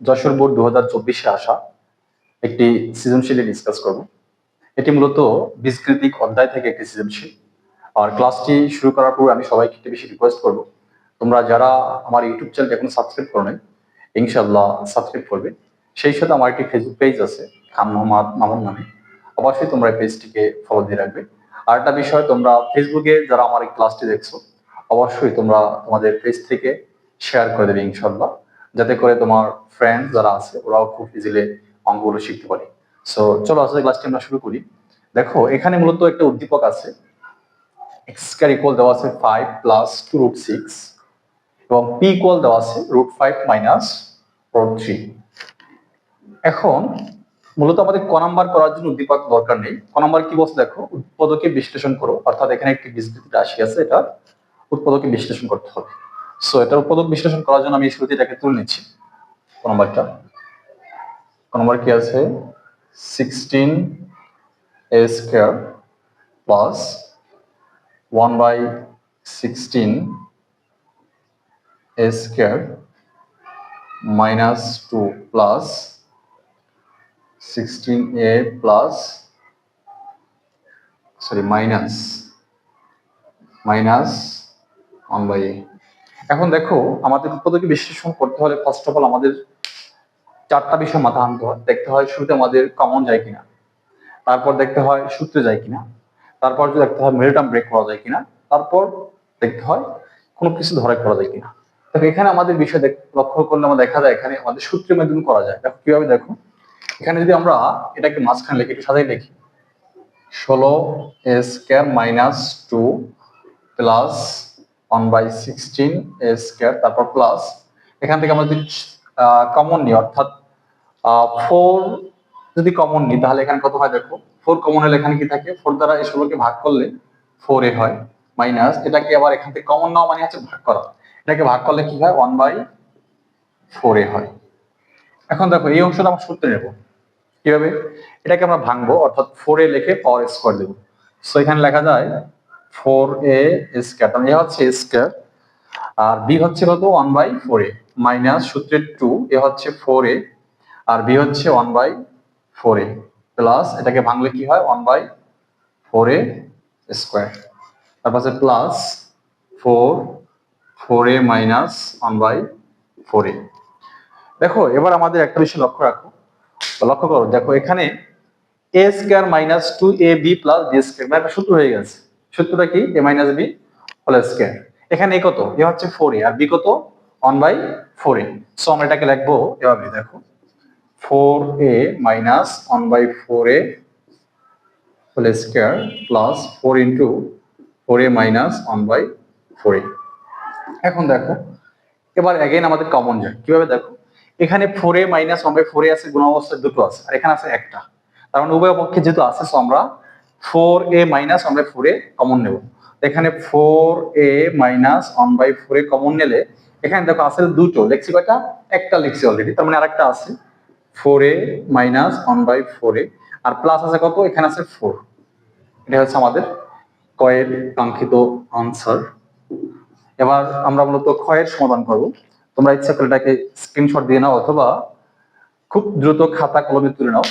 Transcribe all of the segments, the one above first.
Jessore board দু হাজার চব্বিশে আসা একটি সৃজনশীল ডিসকাস করব। এটি মূলত বীজগৃতিক অধ্যায় থেকে একটি সৃজনশীল। আর ক্লাসটি শুরু করার পূর্বে আমি সবাইকে একটি বেশি রিকোয়েস্ট করব। তোমরা যারা আমার ইউটিউব চ্যানেল এখন সাবস্ক্রাইব করো নাই ইনশাল্লাহ সাবস্ক্রাইব করবে। সেই সাথে আমার একটি ফেসবুক পেজ আছে, খান মোহাম্মদ মামুন নামে। অবশ্যই তোমরা এই পেজটিকে ফলো দিয়ে রাখবে। আর একটা বিষয়, তোমরা ফেসবুকে যারা আমার এই ক্লাসটি দেখছ, অবশ্যই তোমরা তোমাদের পেজ থেকে শেয়ার করে দেবে ইনশাল্লাহ যাতে করে তোমার ফ্রেন্ড যারা আছে, ওরাও খুব ইজিলি অঙ্কগুলো শিখতে পারে। সো চলো আজকে ক্লাসটি আমরা শুরু করি। দেখো, এখানে মূলত একটা উদ্দীপক আছে। এক্স স্কয়ার ইকুয়াল দেওয়া আছে five plus two root six এবং পি ইকুয়াল দেওয়া আছে root five minus root three এখন, মূলত আমাদের ক নাম্বার করার জন্য উদ্দীপক দরকার নেই। ক নাম্বার কি বলছে দেখো? উৎপাদকে বিশ্লেষণ করো। অর্থাৎ এখানে একটি বীজগণিত রাশি আছে, এটা উৎপাদকে বিশ্লেষণ করতে হবে। সো এটা উৎপাদক বিশ্লেষণ করার জন্য আমি শুরুতে এটাকে তুলে নিচ্ছি। কোন নাম্বারটা? কোন নাম্বার কি আছে? Sixteen A square plus one by sixteen A square minus two plus sixteen A plus sorry minus minus one by এখন দেখো, আমাদের উৎপাদকে বিশ্লেষণ করতে হলে ফার্স্ট অফ অল আমাদের চারটা বিষয় মাথা আনতে হয়। দেখতে হয় শুরুতে আমাদের কমন যায় কিনা, তারপর দেখতে হয় সূত্রে যায় কিনা, তারপর দেখতে হয় মিডল ব্রেক করা যায় কিনা, তারপর দেখতে হয় কোনো কিছু ধরাই করা যায় কিনা। দেখো, এখানে আমাদের বিষয় লক্ষ্য করলে আমরা দেখা যায় এখানে আমাদের সূত্রের মাধ্যমে করা যায়। দেখো, কীভাবে দেখো? এখানে যদি আমরা এটাকে মাঝখানে লিখি, একটু সাজাই লিখি ষোলো square minus two plus one by sixteen A square তারপর প্লাস এখান থেকে আমরা যদি কমন নিই, অর্থাৎ ফোর যদি কমন নিই, তাহলে এখানে কত হয় দেখো? ফোর কমন হলে এখানে কি থাকে? দ্বারা ভাগ করলে এ হয় মাইনাস এটাকে আবার এখান থেকে কমন নেওয়া মানে হচ্ছে ভাগ করা। এটাকে ভাগ করলে কি হয়? ওয়ান বাই ফোর এ হয়। এখন দেখো, এই অংশটা আমরা সূত্রে নেব। কীভাবে? এটাকে আমরা ভাঙবো, অর্থাৎ ফোর এ লিখে পাওয়ার স্কোয়ার দেবো। সো এখানে লেখা যায় ফোর এ স্কোয়ার তাহলে এ হচ্ছে স্কোয়ার, আর বি হচ্ছে কত one by four A minus সূত্রের টু এ হচ্ছে ফোর এ, আর বি হচ্ছে one by four A plus এটাকে ভাঙলে কি হয়? One by four A square তারপর আছে plus four four A minus one by four A. দেখো, এবার আমাদের একটা বিষয় লক্ষ্য রাখো। লক্ষ্য করো, দেখো এখানে A square minus two A B plus B square মানে একটা সূত্র হয়ে গেছে। সূত্রটা কি? A minus B whole square এখানে এ কত? এ হচ্ছে ফোর এ আর বি কত? One by four A so আমরা এটাকে লিখব এভাবে দেখো। Four A minus one by four A whole square plus four into four A minus one by four A এখন দেখো, এবার অ্যাগেন আমাদের কমন যায়। কীভাবে দেখো? এখানে four A minus one by four A আছে গুণ অবস্থায় দুটো আছে। আর এখানে আছে একটা। তার মানে উভয় পক্ষে যেহেতু আছে সো আমরা four A minus by four A common নেব। এখানে four A minus one by four A common নিলে, এখানে দেখো আছে দুটো, লিখছি কয়টা? একটা লিখছি অলরেডি তার মানে আরেকটা আছে। Four A minus one by four A, R plus আছে কত? এখানে আছে ফোর। এটা হচ্ছে আমাদের কয়ের কাঙ্ক্ষিত আনসার এবার আমরা মূলত ক্ষয়ের সমাধান করব। তোমরা ইচ্ছা করে এটাকে স্ক্রিনশট দিয়ে নাও, অথবা খুব দ্রুত খাতা কলমে তুলে নাও।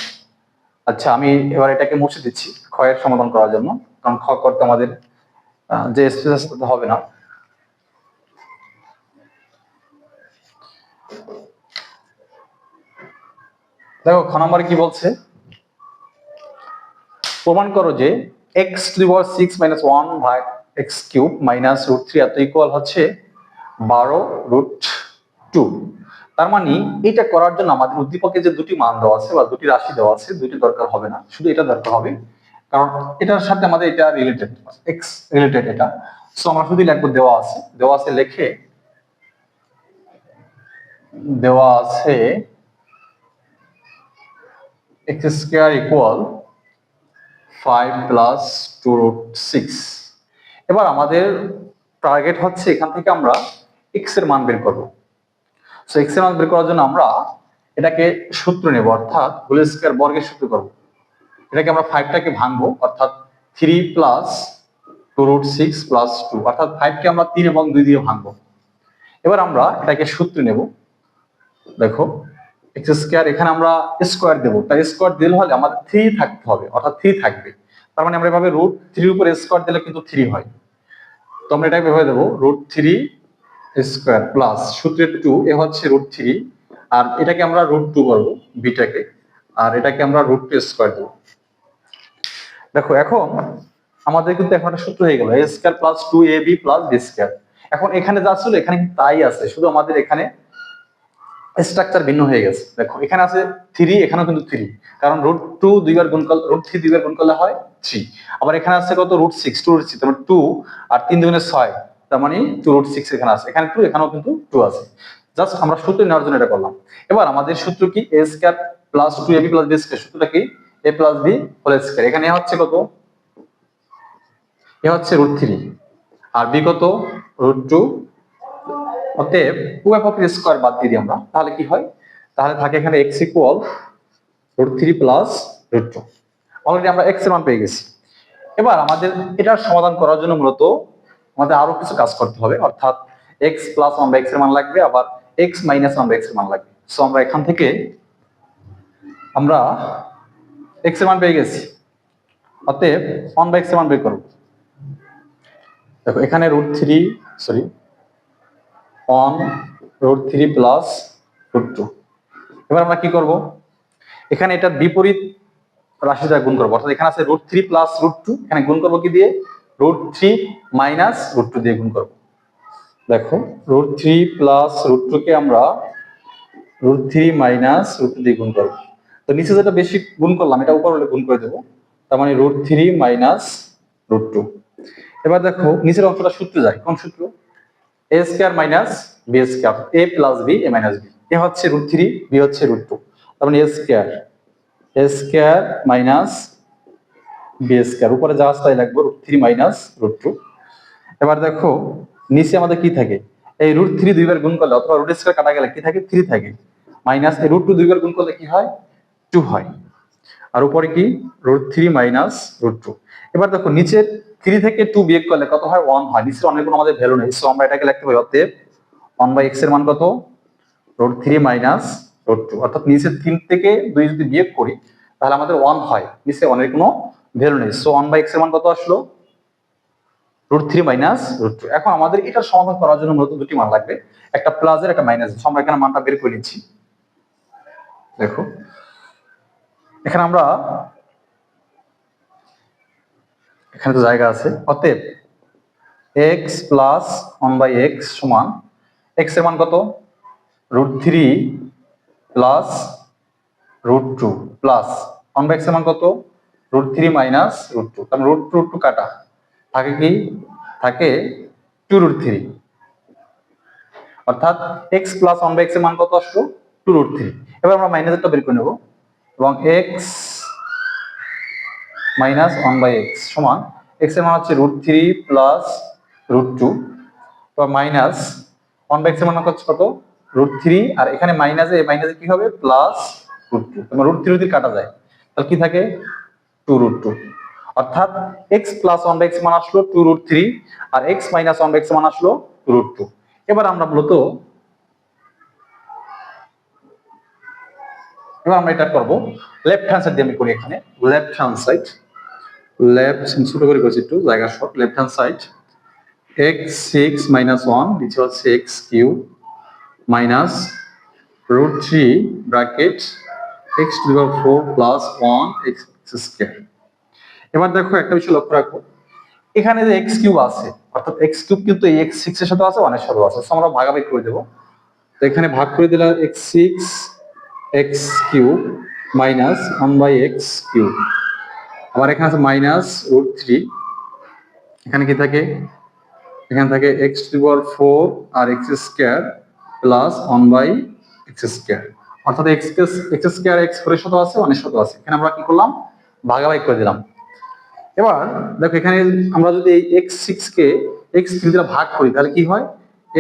আচ্ছা আমি এবার এটাকে মুছে দিচ্ছি। ক্ষয়ের সমাধান করার জন্য, কারণ খ করতে আমাদের যে স্পেস হবে না। দেখো, খ নম্বরে কি বলছে? প্রমাণ করো যে X to power six minus one ভাগ X cube minus root three এত ইকুয়াল হচ্ছে বারো রুট টু তার মানে এটা করার জন্য আমাদের উদ্দীপকে যে দুটি মান দেওয়া আছে বা দুটি রাশি দেওয়া আছে দুটি দরকার হবে না। শুধু এটা দরকার হবে কারণ এটার সাথে আমাদের এটা রিলেটেড এক্স রিলেটেড এটা। সো আমরা শুধু লিখব দেওয়া আছে। দেওয়া আছে লেখে, দেওয়া আছে X square equal five plus two root six এবার আমাদের টার্গেট হচ্ছে এখান থেকে আমরা এক্সের মান বের করব। সো এক্সের মান বের করার জন্য আমরা এটাকে সূত্র নেব, অর্থাৎ হোল স্কোয়ার বর্গের সূত্র করব। এটাকে আমরা ফাইভটাকে ভাঙবো, অর্থাৎ three plus two root six plus two অর্থাৎ ফাইভকে আমরা তিন এবং দুই দিয়ে ভাঙবো। এবার আমরা এটাকে সূত্রে নেব। দেখো এক্স স্কোয়ার এখানে আমরা স্কোয়ার দেবো। তাই স্কোয়ার দিলে হলে আমাদের থ্রি থাকতে হবে, অর্থাৎ থ্রি থাকবে। তার মানে আমরা এভাবে রুট থ্রির উপর স্কোয়ার দিলে কিন্তু থ্রি হয়। তো আমরা এটাকে এভাবে দেবো রুট থ্রি স্কোয়ার প্লাস সূত্রের টু এ হচ্ছে রুট থ্রি আর এটাকে আমরা রুট টু করব বিটাকে আর এটাকে আমরা রুট টু স্কোয়ার দেবো। দেখো, এখন আমাদের কিন্তু এখন একটা সূত্র হয়ে গেল A square plus two A B plus B square এখন এখানে যা ছিল, এখানে তাই আছে, শুধু আমাদের এখানে স্ট্রাকচার ভিন্ন হয়ে গেছে। দেখো, এখানে আছে থ্রি এখানেও কিন্তু থ্রি কারণ রুট টু দুইবার গুণ করলে রুট থ্রি দুইবার গুণ করলে হয় থ্রি আবার এখানে আছে কত? Root six two root six তার টু আর তিন দুগুণে ছয়, তার মানে টু রুট সিক্স এখানে আছে। এখানে টু এখানেও কিন্তু টু আছে। জাস্ট আমরা সূত্র নেওয়ার জন্য এটা করলাম। এবার আমাদের সূত্র কি? A square plus two A B plus B square সূত্রটা কি? A plus B whole square এখানে হচ্ছে কত? এ হচ্ছে রুট থ্রি আর বি কত? রুট টু অতএব উভয় পক্ষের স্কোয়ার বাদ দিয়ে দিই আমরা। তাহলে কি হয়? তাহলে থাকে এখানে X equal root three plus root two already আমরা এক্সের মান পেয়ে গেছি। এবার আমাদের এটার সমাধান করার জন্য মূলত আমাদের আরও কিছু কাজ করতে হবে। অর্থাৎ এক্স প্লাস বাই এক্সের মান লাগবে, আবার এক্স মাইনাস বাই এক্সের মান লাগবে। সো আমরা এখান থেকে আমরা এক্সের মান পেয়ে গেছি। অতএব ওয়ান বাই এক্সের মান বের করব দেখো, এখানে root three sorry on root three plus root two এবার আমরা কি করব? এখানে এটার বিপরীত রাশিটা গুণ করব। অর্থাৎ এখানে আছে root three plus root two এখানে গুণ করব কি দিয়ে? Root three minus root two দিয়ে গুণ করব। দেখো root three plus root two কে আমরা root three minus root two দিয়ে গুণ করব। তো নিচে যেটা বেশি গুণ করলাম, এটা উপর হলে গুণ করে দেবো। তার মানে root three minus root two এবার দেখো, নিচের অংশটা সূত্রে যায় কোন সূত্র? A square minus B square A plus B A minus B A হচ্ছে রুট থ্রি বি হচ্ছে রুট টু তার মানে A square A square minus B square উপরে যা তাই লাগবে root three minus root two এবার দেখো, নিচে আমাদের কি থাকে? এই রুট থ্রি দুইবার গুণ করলে অথবা রুট স্কোয়ার কাটা গেলে কি থাকে? থ্রি থাকে। মাইনাস এই রুট টু দুইবার গুণ করলে কি হয়? টু হয়। আর উপরে কি? Root three minus root two এবার দেখো, নিচের থ্রি থেকে টু বিয়োগ করলে কত হয়? ওয়ান হয়। নিচের অনেক কোনো আমাদের ভ্যালু নেই। সো আমরা এটাকে লিখতে পারি অতএব ওয়ান বাই এক্সের মান কত? Root three minus root two অর্থাৎ নিচের তিন থেকে দুই যদি বিয়োগ করি, তাহলে আমাদের ওয়ান হয়। নিচে অনেক কোনো ভ্যালু নেই। সো ওয়ান বাই এক্সের মান কত আসলো? Root three minus root two এখন আমাদের এটা সমাধান করার জন্য মূলত দুটি মান লাগবে। একটা প্লাসের একটা মাইনাস আমরা এখানে মানটা বের করে নিচ্ছি। দেখো। এখানে আমরা এখানে তো জায়গা আছে। অতএব X plus one by X সমান এক্সের মান কত? Root three plus root two plus one by এক্সের মান কত? Root three minus root two কারণ রুট টু টু কাটা। থাকে কি? থাকে টু রুট থ্রি অর্থাৎ এক্স প্লাস ওয়ান বাই এক্সের মান কত আসলো? টু রুট থ্রি এবার আমরা মাইনাসেরটা বের করে নেব। এবং X minus one by X সমান এক্সের মান হচ্ছে root three plus root two বা মাইনাস ওয়ান বাই এক্সের মান হচ্ছে কত? রুট থ্রি আর এখানে মাইনাসে মাইনাসে কি হবে? প্লাস রুট টু তোমার রুট থ্রি রুট কাটা যায়, তাহলে কি থাকে? টু রুট টু অর্থাৎ X plus one by X মান আসলো two root three R X minus one by X মান আসলো রুট টু এবার আমরা মূলত এবার আমরা এটা করব। লেফট হ্যান্ড সাইড দিয়ে আমি করি এখানে। লেফট হ্যান্ড সাইড লেফট ছোট করে করছি একটু, জায়গা short left hand side X six minus one নিচে হচ্ছে X cube minus root three bracket X to power four plus one X square এবার দেখো একটা বিষয় লক্ষ্য রাখো। এখানে যে এক্স কিউব আছে, অর্থাৎ এক্স কিউব কিন্তু এই এক্স সিক্স এর সাথে আছে ওয়ানের সাথে আছে। আমরা ভাগাভাগি করে দেবো। তো এখানে ভাগ করে দিলাম X six X cube minus one by X cube. আবার এখানে আছে মাইনাস রুট থ্রি। এখানে কি থাকে? এখানে থাকে X to power four R X square plus one by X square. অর্থাৎ এক্স এক্স স্কোয়ার এক্স ফোরের সাথে আছে, ওয়ানের সাথে আছে। এখানে আমরা কি করলাম? ভাগাভাগি করে দিলাম। এবার দেখো এখানে আমরা যদি এই এক্স সিক্স কে, এক্স থ্রি দ্বারা ভাগ করি, তাহলে কি হয়?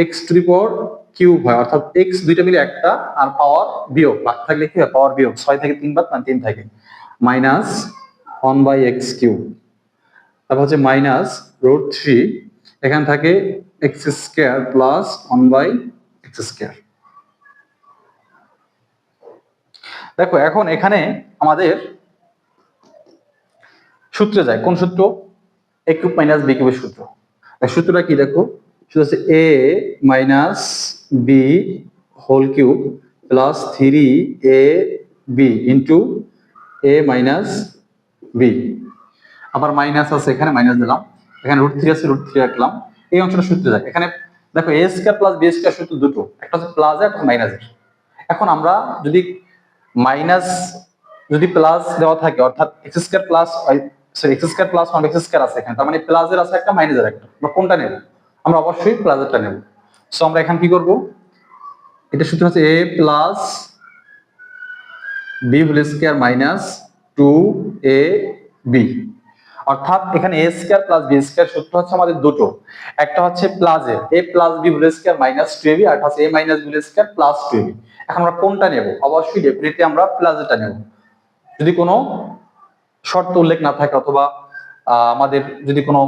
এক্স টু পাওয়ার কিউব হয়, অর্থাৎ এক্স দুইটা মিলে একটা, আর পাওয়ার বিয়োগ, ভাগ থাকলে কি হয়? পাওয়ার বিয়োগ। ছয় থেকে তিন বাদ না তিন থাকে। Minus one by X cube তারপর হচ্ছে মাইনাস রুট থ্রি এখানে থাকে X square plus one by X square দেখো, এখন এখানে আমাদের সূত্রে যায়। কোন সূত্র? এ কিউব মাইনাস বি কিউবের সূত্র। সূত্রটা কি দেখো? সেটা হচ্ছে A minus B whole cube plus three A B into A minus B আবার মাইনাস আছে এখানে মাইনাস দিলাম। এখানে রুট থ্রি আছে রুট থ্রি রাখলাম। এই অংশটা সূত্রে যায়। এখানে দেখো A square plus B square সূত্র দুটো। একটা হচ্ছে প্লাস একটা মাইনাসের এখন আমরা যদি মাইনাস যদি প্লাস দেওয়া থাকে, অর্থাৎ X square plus sorry X square plus one X square আছে এখানে, তার মানে প্লাসের আছে একটা মাইনাসের একটা। আমরা কোনটা নেব? আমরা অবশ্যই প্লাসেরটা নেব। সো আমরা এখানে কি করব? এটা সূত্র হচ্ছে A plus B whole square minus two A B অর্থাৎ এখানে A square plus B square সূত্র হচ্ছে আমাদের দুটো। একটা হচ্ছে প্লাসের A plus B whole square minus two AB আর হচ্ছে A minus B square plus two AB এখন আমরা কোনটা নেব? অবশ্যই ডেফিনেটলি আমরা প্লাসেরটা নেব। যদি কোনো শর্ত উল্লেখ না থাকে অথবা আমাদের যদি কোনো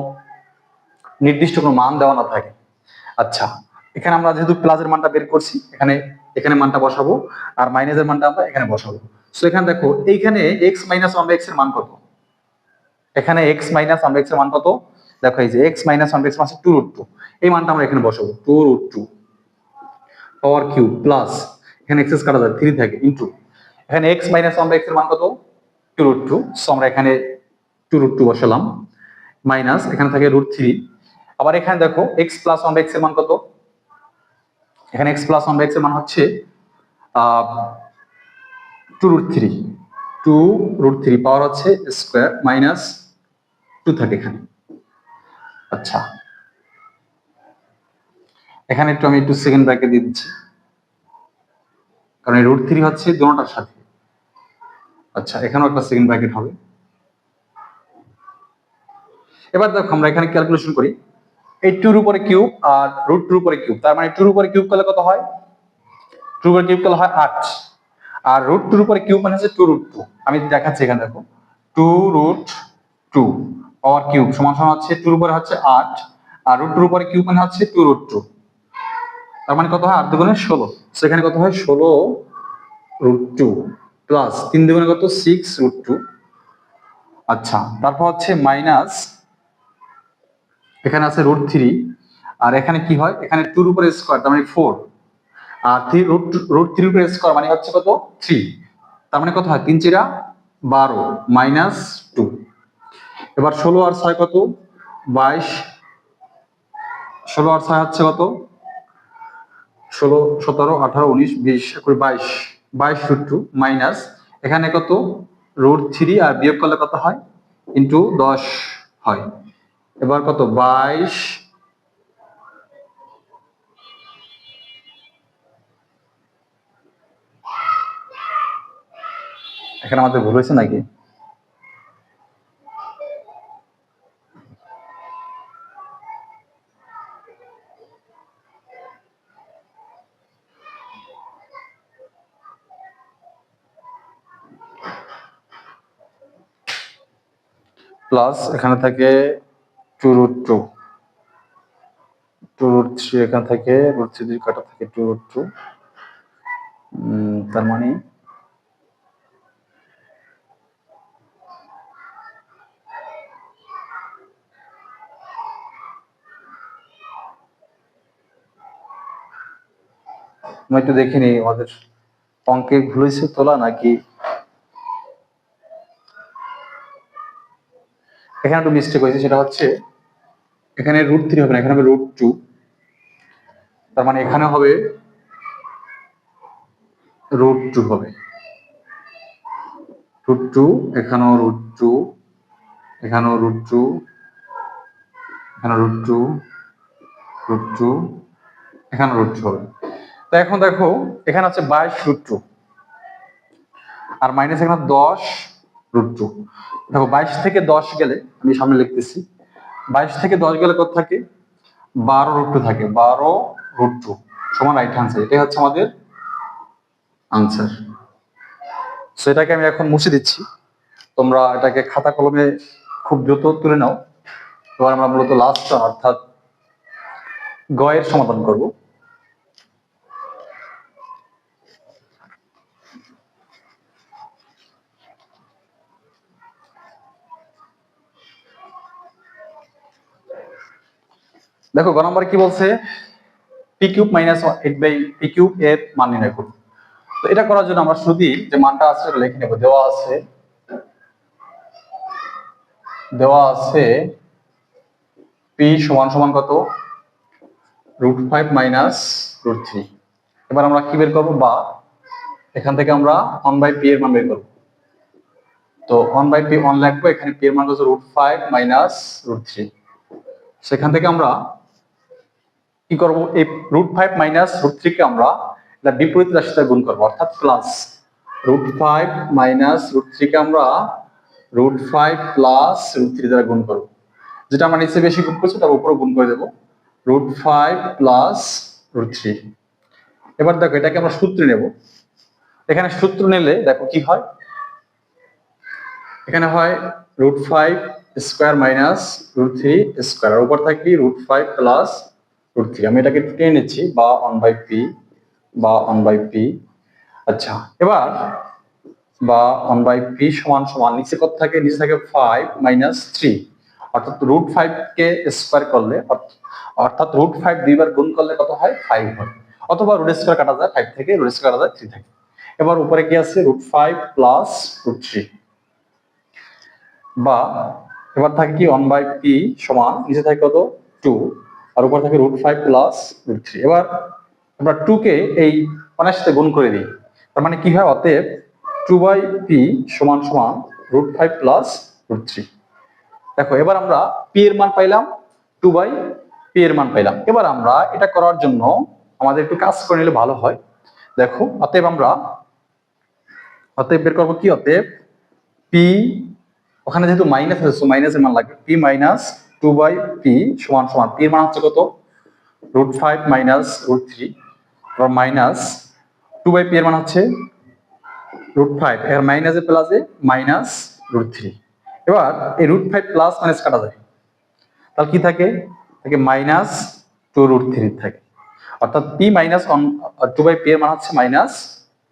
নির্দিষ্ট কোনো মান দেওয়া না থাকে। আচ্ছা এখানে আমরা যেহেতু প্লাসের মানটা বের করছি, এখানে এখানে মানটা বসাবো, আর মাইনাসের মানটা আমরা এখানে বসাবো। সো এখানে দেখো, এইখানে এক্স মাইনাস ওয়ান এক্সের মান কত? এখানে এক্স মাইনাস ওয়ান এক্সের মান কত? দেখো এই যে এক্স মাইনাস ওয়ান এক্স মানে টু রুট টু এই মানটা আমরা এখানে বসাবো two root two power cube plus এখানে এক্সেস কাটা যায় থ্রি থাকে ইন্টু এখানে এক্স মাইনাস ওয়ান এক্সের মান কত? টু রুট টু সো আমরা এখানে টু রুট টু বসালাম। মাইনাস এখানে থাকে রুট থ্রি আবার এখানে দেখো এক্স প্লাস ওয়ান এক্সের মান কত? এখানে এক্স প্লাস ওয়ান এক্সের মান হচ্ছে two root three two root three power হচ্ছে স্কোয়ার মাইনাস টু থাকে এখানে। আচ্ছা। এখানে একটু আমি একটু সেকেন্ড ব্র্যাকেট দিয়ে দিচ্ছি। কারণ রুট থ্রি হচ্ছে দোনোটার সাথে। আচ্ছা এখানেও একটা সেকেন্ড ব্র্যাকেট হবে। এবার দেখো আমরা এখানে ক্যালকুলেশন করি। এই টুর উপরে কিউব আর রুট টুর উপরে কিউব তার মানে টুর উপরে কিউব করলে কত হয়? টুর উপরে কিউব করলে হয় আট। আর রুট টুর উপরে কিউব মানে হচ্ছে টু রুট টু আমি দেখাচ্ছি এখানে, দেখো। Two root two power cube সমান সমান হচ্ছে টুর উপরে হচ্ছে আট। আর রুট টুর উপরে কিউব মানে হচ্ছে টু রুট টু তার মানে কত হয়? আট দুগুণে ষোলো। সেখানে কত হয়? ষোলো রুট টু প্লাস তিন দুগুণে কত? সিক্স রুট টু আচ্ছা তারপর হচ্ছে মাইনাস এখানে আছে রুট থ্রি আর এখানে কি হয়? এখানে টুর উপরে স্কোয়ার তার মানে ফোর আর থ্রি রুট রুট থ্রির উপরে স্কোয়ার মানে হচ্ছে কত? থ্রি তার মানে কত হয়? তিন চিরা বারো মাইনাস টু এবার ষোলো আর ছয় কত? বাইশ। ষোলো আর ছয় হচ্ছে কত? ষোলো, সতেরো, আঠারো, উনিশ, বিশ, একুশ, বাইশ। বাইশ রুট টু মাইনাস এখানে কত? রুট থ্রি আর বিয়োগ করলে কত হয়? ইন্টু দশ হয়। এবার কত? বাইশ। এখানে আমাদের ভুল হয়েছে নাকি? প্লাস এখানে থাকে two root two two root three এখানে থাকে রুট থ্রি কাটা থাকে টু রুট টু তার মানে আমি একটু দেখিনি আমাদের অঙ্কে ভুল হয়েছে তোলা নাকি এখানে একটু মিস্টেক হয়েছে, সেটা হচ্ছে এখানে রুট থ্রি হবে না, এখানে হবে রুট টু তার মানে এখানে হবে রুট টু হবে। রুট টু এখানেও রুট টু এখানেও রুট টু এখানে রুট টু রুট টু এখানে রুট টু হবে। তো এখন দেখো, এখানে আছে বাইশ রুট টু আর মাইনাস এখানে দশ রুট টু দেখো, বাইশ থেকে দশ গেলে, আমি সামনে লিখতেছি, বাইশ থেকে দশ গেলে কত থাকে? বারো রুট টু থাকে। বারো রুট টু সমান রাইট আনসার এটাই হচ্ছে আমাদের আনসার সেটাকে আমি এখন মুছে দিচ্ছি। তোমরা এটাকে খাতা কলমে খুব দ্রুত তুলে নাও। এবার আমরা মূলত লাস্ট অর্থাৎ গয়ের সমাধান করব। দেখো, গ নম্বরে কি বলছে? P cube minus eight by P cube এর মান নির্ণয় করুন। তো এটা করার জন্য আমরা শুধু যে মানটা আছে, সেটা লিখে নেব। দেওয়া আছে দেওয়া আছে পি সমান সমান কত? Root five minus root three এবার আমরা কি বের করব? বা এখান থেকে আমরা ওয়ান বাই পি এর মান বের করব। তো ওয়ান বাই পি ওয়ান লিখব, এখানে পি এর মান হচ্ছে root five minus root three সেখান থেকে আমরা কি করব? এই root five minus root three কে আমরা এটা বিপরীত রাশিতে গুণ করব, অর্থাৎ plus root five minus root three কে আমরা root five plus root three দ্বারা গুণ করব। যেটা আমরা নিচে বেশি গুণ করছি, তার উপরে গুণ করে দেবো। Root five plus root three এবার দেখো, এটাকে আমরা সূত্রে নেব। এখানে সূত্র নিলে দেখো কি হয়? এখানে হয় root five square minus root three square আর উপর থাকি root five plus root three আমি এটাকে টেনে নিচ্ছি বা ওয়ান বাই পি বা ওয়ান বাই পি আচ্ছা এবার, বা ওয়ান বাই পি সমান সমান, নিচে কত থাকে? নিচে থাকে ফাইভ মাইনাস থ্রি অর্থাৎ রুট ফাইভ কে স্কোয়ার করলে, অর্থ- অর্থাৎ রুট ফাইভ দুইবার গুণ করলে কত হয়? ফাইভ হয়। অথবা রুট স্কোয়ার কাটা যায় ফাইভ থেকে রুট স্কোয়ার কাটা যায় থ্রি থেকে। এবার উপরে কি আছে? Root five plus root three বা, এবার থাকে কি? ওয়ান বাই পি সমান, নিচে থাকে কত? টু আর উপর থাকে root five plus root three এবার আমরা টু কে এই ওয়ানের সাথে গুণ করে দিই তার মানে কি হয় অতএব টু বাই পি সমান সমান root five plus root three দেখো, এবার আমরা পি এর মান পাইলাম টু বাই পি এর মান পাইলাম। এবার আমরা এটা করার জন্য আমাদের একটু কাজ করে নিলে ভালো হয়। দেখো, অতএব আমরা, অতএব বের করব কি? অতএব পি ওখানে যেহেতু মাইনাস আছে মাইনাসের মান লাগবে। P minus two by P সমান সমান পি এর মান হচ্ছে কত? Root five minus root three minus two by P এর মান হচ্ছে রুট ফাইভ এর মাইনাসে প্লাসে মাইনাস রুট থ্রি এবার এই রুট ফাইভ প্লাস মাইনাস কাটা যায়। তাহলে কি থাকে? থাকে মাইনাস টু রুট থ্রি থাকে। অর্থাৎ P minus two by P এর মান হচ্ছে মাইনাস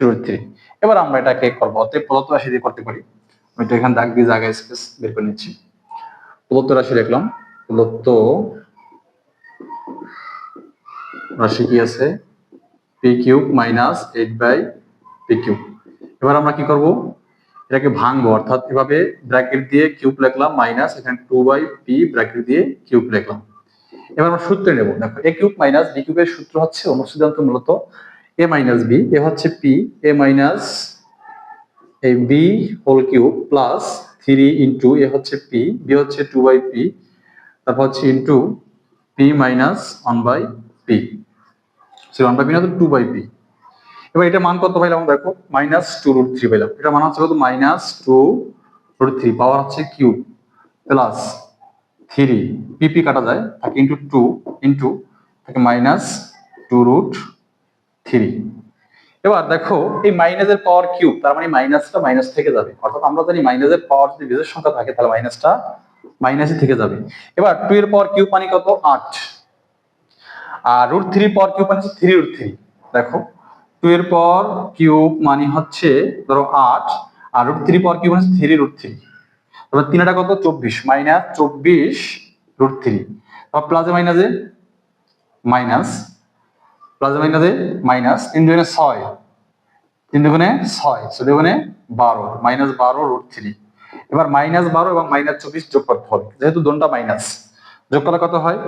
রুট থ্রি এবার আমরা এটাকে করব। অতএব প্রদত্ত রাশি দিয়ে করতে পারি। আমি তো এখানে দাগ দিয়ে স্পেস বের করে নিচ্ছি। প্রদত্ত রাশি লিখলাম প্রদত্ত রাশি কি আছে? P cube minus eight by P cube এবার আমরা কি করব? এটাকে ভাঙবো, অর্থাৎ এভাবে ব্র্যাকেট দিয়ে কিউব লিখলাম মাইনাস এখানে টু বাই পি ব্র্যাকেট দিয়ে কিউব লিখলাম। এবার আমরা সূত্রে নেব। দেখো এ কিউব মাইনাস বি কিউবের সূত্র হচ্ছে অনুসিদ্ধান্ত মূলত এ মাইনাস বি এ হচ্ছে পি এ মাইনাস এই B whole cube plus three into A হচ্ছে পি, বি হচ্ছে টু বাই পি, তারপর হচ্ছে into P minus one by P. One by P না টু বাই পি। এবার এটা মান কত পাইলাম দেখো? মাইনাস টু রুট থ্রি পাইলাম। এটা মান হচ্ছে কত? Minus two root three, power হচ্ছে কিউব প্লাস থ্রি। পিপি কাটা যায়, থাকে ইন্টু টু, ইন্টু থাকে মাইনাস টু রুট থ্রি। এবার দেখো, এই মাইনাসের পাওয়ার কিউব তার মানে মাইনাসটা মাইনাস থেকে যাবে। অর্থাৎ আমরা জানি মাইনাসের পাওয়ার যদি বিজের সংখ্যা থাকে, তাহলে মাইনাসটা মাইনাসই থেকে যাবে। এবার টু এর পাওয়ার কিউব মানে কত? আট। আর রুট থ্রি পাওয়ার কিউব মানে থ্রি রুট থ্রি দেখো টু এর পর কিউব মানে হচ্ছে, ধরো আট, আর রুট থ্রি পাওয়ার কিউব মানে থ্রি রুট থ্রি তারপর তিনটা কত? চব্বিশ। মাইনাস চব্বিশ রুট থ্রি প্লাসে মাইনাসে মাইনাস প্লাসে মাইনাসে মাইনাস তিন দুগুণে ছয়। তিন দুগুণে ছয় ছয় দুগুণে বারো, মাইনাস বারো রুট থ্রি এবার মাইনাস বারো এবং মাইনাস চব্বিশ যোগ করতে হবে যেহেতু দোনটা মাইনাস, যোগ করলে কত হয়?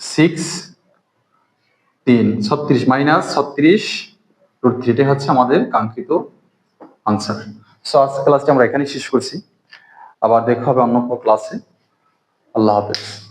সিক্স তিন, ছত্রিশ, মাইনাস ছত্রিশ রুট থ্রি হচ্ছে আমাদের কাঙ্ক্ষিত আনসার সো আজকে ক্লাসটি আমরা এখানেই শেষ করছি। আবার দেখা হবে অন্য ক্লাসে আল্লাহ হাফেজ।